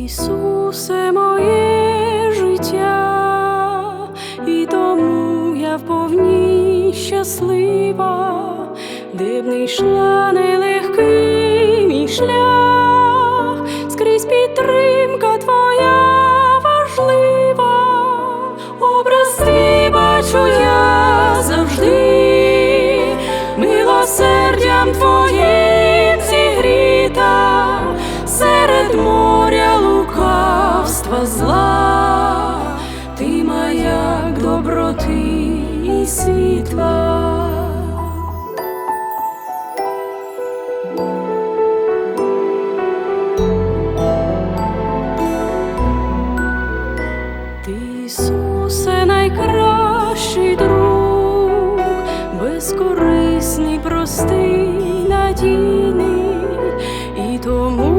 Ісусе моє життя, і тому я вповні щаслива, де б не йшла нелегкий мій шлях. і світла. Ти, Ісусе, найкращий друг, безкорисний, простий, надійний і тому.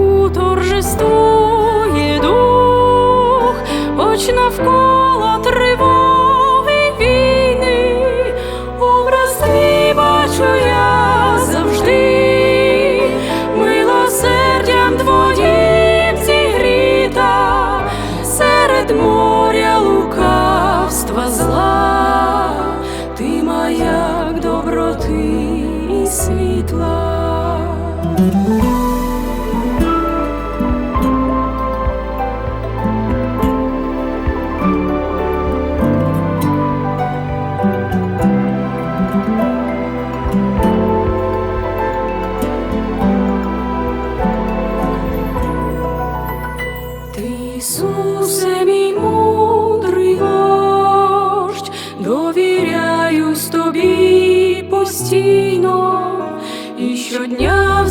моря лукавства зла, ти маяк доброти і світла. Ісусе, мій мудрий вождь, довіряюсь тобі постійно і щодня.